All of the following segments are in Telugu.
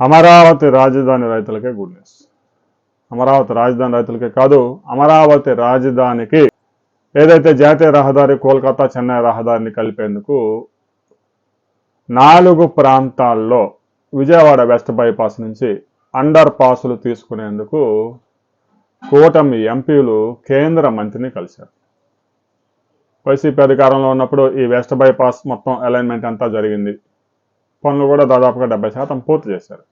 అమరావతి రాజధాని రైతులకే గుడ్ న్యూస్ అమరావతి రాజధాని రైతులకే కాదు అమరావతి రాజధానికి ఏదైతే జాతీయ రహదారి కోల్కతా చెన్నై రహదారిని కలిపేందుకు నాలుగు ప్రాంతాల్లో విజయవాడ వెస్ట్ బైపాస్ నుంచి అండర్ పాసులు తీసుకునేందుకు కూటమి ఎంపీలు కేంద్ర మంత్రిని కలిశారు. వైసీపీ అధికారంలో ఉన్నప్పుడు ఈ వెస్ట్ బైపాస్ మొత్తం అలైన్మెంట్ అంతా జరిగింది. పనులు కూడా దాదాపుగా డెబ్బై శాతం పూర్తి చేశారు.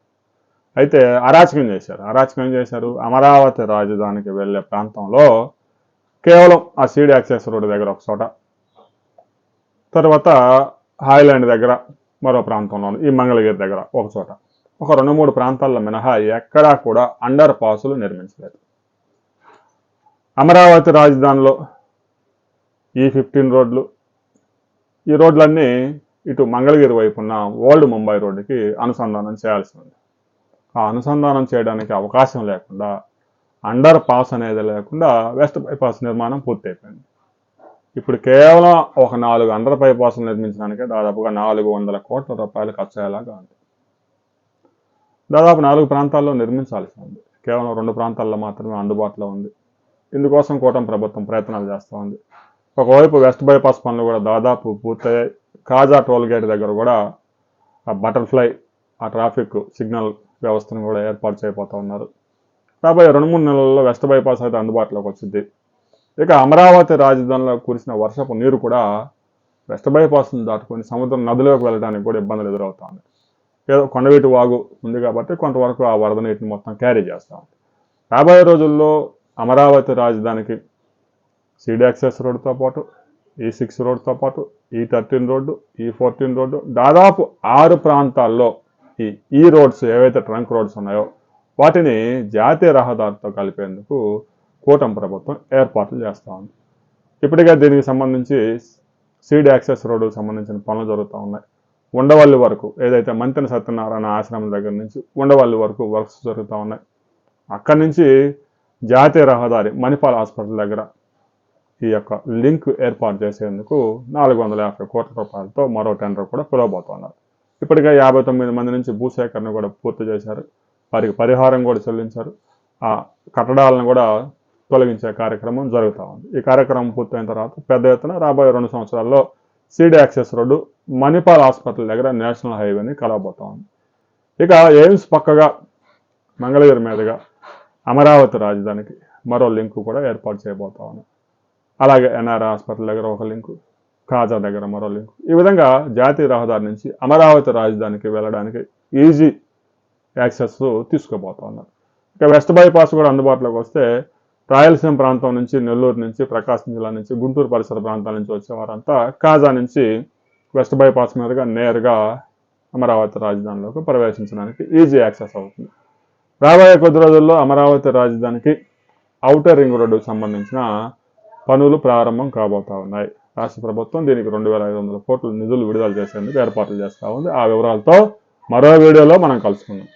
అయితే అరాచకం చేశారు. అరాచకం చేశారు? అమరావతి రాజధానికి వెళ్ళే ప్రాంతంలో కేవలం ఆ సీడీ యాక్సెస్ రోడ్డు దగ్గర ఒక చోట తర్వాత హాయిలాండ్ దగ్గర మరో ప్రాంతంలో ఈ మంగళగిరి దగ్గర ఒక చోట. ఒక రెండు మూడు ప్రాంతాల్లో మినహా ఎక్కడా కూడా అండర్ పాసులు నిర్మించలేదు. అమరావతి రాజధానిలో ఈ ఫిఫ్టీన్ రోడ్లు ఈ రోడ్లన్నీ ఇటు మంగళగిరి వైపున్న ఓల్డ్ ముంబై రోడ్డుకి అనుసంధానం చేయాల్సి ఉంది. ఆ అనుసంధానం చేయడానికి అవకాశం లేకుండా అండర్ పాస్ అనేది లేకుండా వెస్ట్ బైపాస్ నిర్మాణం పూర్తయిపోయింది. ఇప్పుడు కేవలం ఒక నాలుగు అండర్ బైపాస్లు నిర్మించడానికే దాదాపుగా నాలుగు వందల కోట్ల రూపాయలు ఖర్చు అయ్యేలాగా ఉంది. దాదాపు నాలుగు ప్రాంతాల్లో నిర్మించాల్సి ఉంది. కేవలం రెండు ప్రాంతాల్లో మాత్రమే అందుబాటులో ఉంది. ఇందుకోసం కూటమి ప్రభుత్వం ప్రయత్నాలు చేస్తూ ఉంది ఒకవైపు వెస్ట్ బైపాస్ పనులు కూడా దాదాపు పూర్తయ్యాయి. కాజా టోల్ గేట్ దగ్గర కూడా ఆ బటర్ఫ్లై ఆ ట్రాఫిక్ సిగ్నల్ వ్యవస్థను కూడా ఏర్పాటు చేయబోతూ ఉన్నారు. రాబోయే రెండు మూడు నెలల్లో వెస్ట్ బైపాస్ అయితే అందుబాటులోకి వచ్చింది ఇక అమరావతి రాజధానిలో కురిసిన వర్షపు నీరు కూడా వెస్ట్ బైపాస్ను దాటుకొని సముద్రం నదిలోకి వెళ్ళడానికి కూడా ఇబ్బందులు ఎదురవుతుంది ఏదో కొండవీటి వాగు ఉంది కాబట్టి కొంతవరకు ఆ వరద నీటిని మొత్తం క్యారీ చేస్తూ ఉంది. రాబోయే రోజుల్లో అమరావతి రాజధానికి సీడ్ యాక్సెస్ రోడ్డుతో పాటు ఈ సిక్స్ రోడ్తో పాటు ఈ థర్టీన్ రోడ్డు ఈ ఫోర్టీన్ రోడ్డు దాదాపు ఆరు ప్రాంతాల్లో ఈ ఈ రోడ్స్ ఏవైతే ట్రంక్ రోడ్స్ ఉన్నాయో వాటిని జాతీయ రహదారితో కలిపేందుకు కూటమి ప్రభుత్వం ఏర్పాట్లు చేస్తూ ఉంది. ఇప్పటికే దీనికి సంబంధించి సీడ్ యాక్సెస్ రోడ్డుకు సంబంధించిన పనులు జరుగుతూ ఉన్నాయి. ఉండవల్లి వరకు ఏదైతే మంతెన సత్యనారాయణ ఆశ్రమం దగ్గర నుంచి ఉండవల్లి వరకు వర్క్స్ జరుగుతూ ఉన్నాయి. అక్కడి నుంచి జాతీయ రహదారి మణిపాల్ హాస్పిటల్ దగ్గర ఈ యొక్క లింక్ ఏర్పాటు చేసేందుకు నాలుగు వందల యాభై కోట్ల రూపాయలతో మరో టెండర్ కూడా పిలవబోతున్నారు ఇప్పటికే యాభై తొమ్మిది మంది నుంచి భూసేకరణ కూడా పూర్తి చేశారు. వారికి పరిహారం కూడా చెల్లించారు. ఆ కట్టడాలను కూడా తొలగించే కార్యక్రమం జరుగుతూ ఉంది. ఈ కార్యక్రమం పూర్తయిన తర్వాత పెద్ద ఎత్తున రాబోయే రెండు సంవత్సరాల్లో CD access road Manipal hospital దగ్గర నేషనల్ హైవేని కలవబోతా ఉంది. ఇక ఎయిమ్స్ పక్కగా మంగళగిరి మీదుగా అమరావతి రాజధానికి మరో లింకు కూడా ఏర్పాటు చేయబోతా ఉన్నాం అలాగే ఎన్ఆర్ హాస్పిటల్ దగ్గర ఒక లింకు కాజా దగ్గర మరో లింకు. ఈ విధంగా జాతీయ రహదారి నుంచి అమరావతి రాజధానికి వెళ్ళడానికి ఈజీ యాక్సెస్ తీసుకుపోతా ఉన్నారు. ఇక వెస్ట్ బైపాస్ కూడా అందుబాటులోకి వస్తే రాయలసీమ ప్రాంతం నుంచి నెల్లూరు నుంచి ప్రకాశం జిల్లా నుంచి గుంటూరు పరిసర ప్రాంతాల నుంచి వచ్చేవారంతా కాజా నుంచి వెస్ట్ బైపాస్ మీదుగా నేరుగా అమరావతి రాజధానిలోకి ప్రవేశించడానికి ఈజీ యాక్సెస్ అవుతుంది. రాబోయే కొద్ది రోజుల్లో అమరావతి రాజధానికి ఔటర్ రింగ్ రోడ్డుకు సంబంధించిన పనులు ప్రారంభం కాబోతా ఉన్నాయి. రాష్ట్ర ప్రభుత్వం దీనికి రెండు వేల ఐదు వందల కోట్ల నిధులు విడుదల చేసేందుకు ఏర్పాట్లు చేస్తూ ఉంది. ఆ వివరాలతో మరో వీడియోలో మనం కలుసుకుందాం.